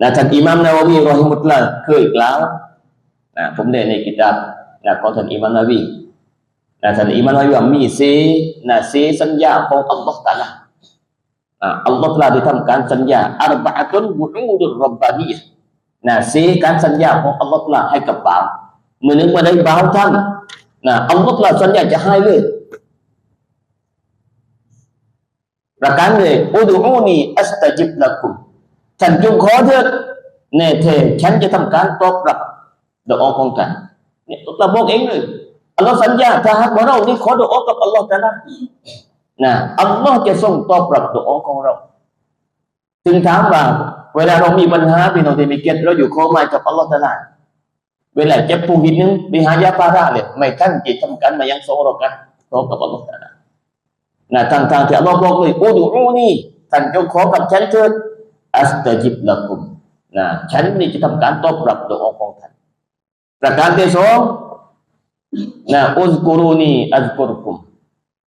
นะท่านอิหมามนาวีรอฮิมุตลาเคยกล่าวนะผมได้ในกิตาบนะของท่านอิหมามนาวีนะท่านอิหมามนาวีว่ามีเสนะเสสัญญาของอัลลอฮ์ตาลาอัลลอฮ์ตาลาได้ทำการสัญญาอัรบะตุนบุอูดุรรับบานีร์นะเสการสัญญาของอัลลอฮ์ตาลาให้กับบ่าวเมื่อนึงมาได้บ่าวท่านนะอัลลอฮ์ตาลาสัญญาจะให้เลยประการเลยอุดูอูนีอัสตะจิบละกุม ท่านจงขอเถิดแน่เทฉันจะทำการตอบรับดอกของท่านเนี่ยเราบอกเองเลยอัลลอฮ์สัญญาถ้าหากว่าเรานี่ขอดอกกับอัลลอฮ์แต่ละนะอัลลอฮ์จะทรงตอบรับดอกของเราถึงถามว่าเวลาเรามีปัญหาพี่น้องที่มีเกียรติเราอยู่โคมากับอัลลอฮ์แต่ละเวลาเจ็บปูหินนึงไปหายาปาราเลยไม่ท่านจิตทำการมายังโซโรกันขอกับอัลลอฮ์แต่ละนะทางทางที่อัลลอฮ์บอกเลยอูดูอูนี่ท่านจงขอกับฉันเถิด อัสตะจิบละกุมนะฉันนี่จะทำการตอบรับดอกของท่านประการที่สองนะอุซกุรูนีอัซกุรุกุม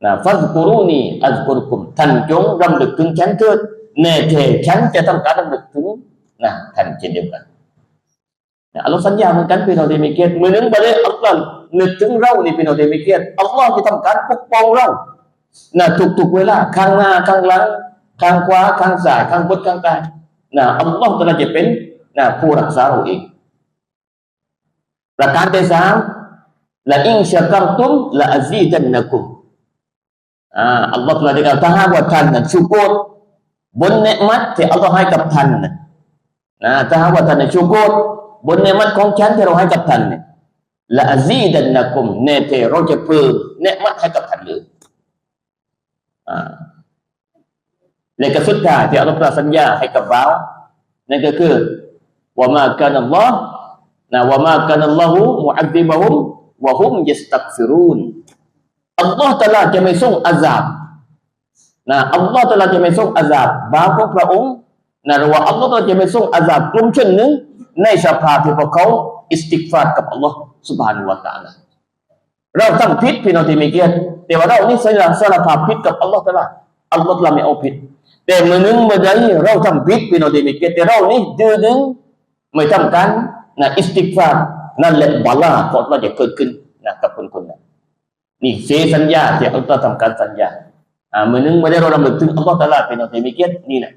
นะฟัซกุรูนีอัซกุรุกุมท่านจงรำลึกถึงฉันเถิดแน่เทฉันจะทำการรำลึกถึงนะท่านเช่นเดียวกันนะอัลลอฮ์สัญญาเหมือนกันพี่น้องที่มีเกียรติมือหนึ่งประเดี๋ยวอัลลอฮ์นึกถึงเรานี่พี่น้องที่มีเกียรติอัลลอฮ์จะทำการปกป้องเรานะทุกๆเวลาข้างหน้าข้างหลัง ข้างขวาข้างซ้ายข้างบนข้างใต้นะอัลลอฮ์ตรัสจะเป็นนะผู้รักษาเราเองประการที่สามละอิงชักรตุมละอาซีดันนะกุมอ่าอัลลอฮ์ตรัสจะกล่าวถ้าหากว่าท่านนั้นชุกรบนเนืมัดที่อัลลอฮ์ให้กับท่านนะถ้าหากว่าท่านนั้นชุกรบนเนืมัดของฉันที่เราให้กับท่านเนี่ยละอาซีดันนะกุมเนเทเราจะเพิ่มเนืมัดให้กับท่านเลยอ่า และก็สุดท้ายที่อัลลอฮฺสัญญาให้กับเรานั่นก็คือว่ามากันอัลลอฮ์นะว่ามากันอัลลอฮฺมุอัติบะฮุมวะฮุมยัสตักฟิรุนอัลลอฮฺตะลาจะไม่ส่งอาซาบนะอัลลอฮฺตะลาจะไม่ส่งอาซาบบาปของพระองค์นะหรือว่าอัลลอฮฺตะลาจะไม่ส่งอาซาบกลุ่มชนหนึ่งในชาพที่พวกเขาอิสติกฟารกับอัลลอฮ์ سبحانه และ تعالى เราตั้งผิดพี่น้องที่มีเกียรติแต่ว่าเรานี่สารภาพผิดกับอัลลอฮฺตะลาอัลลอฮฺตะลาไม่เอาผิด แต่เมื่อนึงเมื่อใดเราทำผิดพี่น้องที่มีเกียรติแต่เรานี่ดื้อดึงไม่ทำการนะอิสติกฟารนั่นแหละบาลาของเราจะเกิดขึ้นนะกับคนคนนั้นนี่เสสัญญาที่อัลลอฮ์ทำการสัญญาอ่าเมื่อนึงเมื่อใดเราลำลึกถึงอัลลอฮ์ตะลาพี่น้องที่มีเกียรตินี่แหละ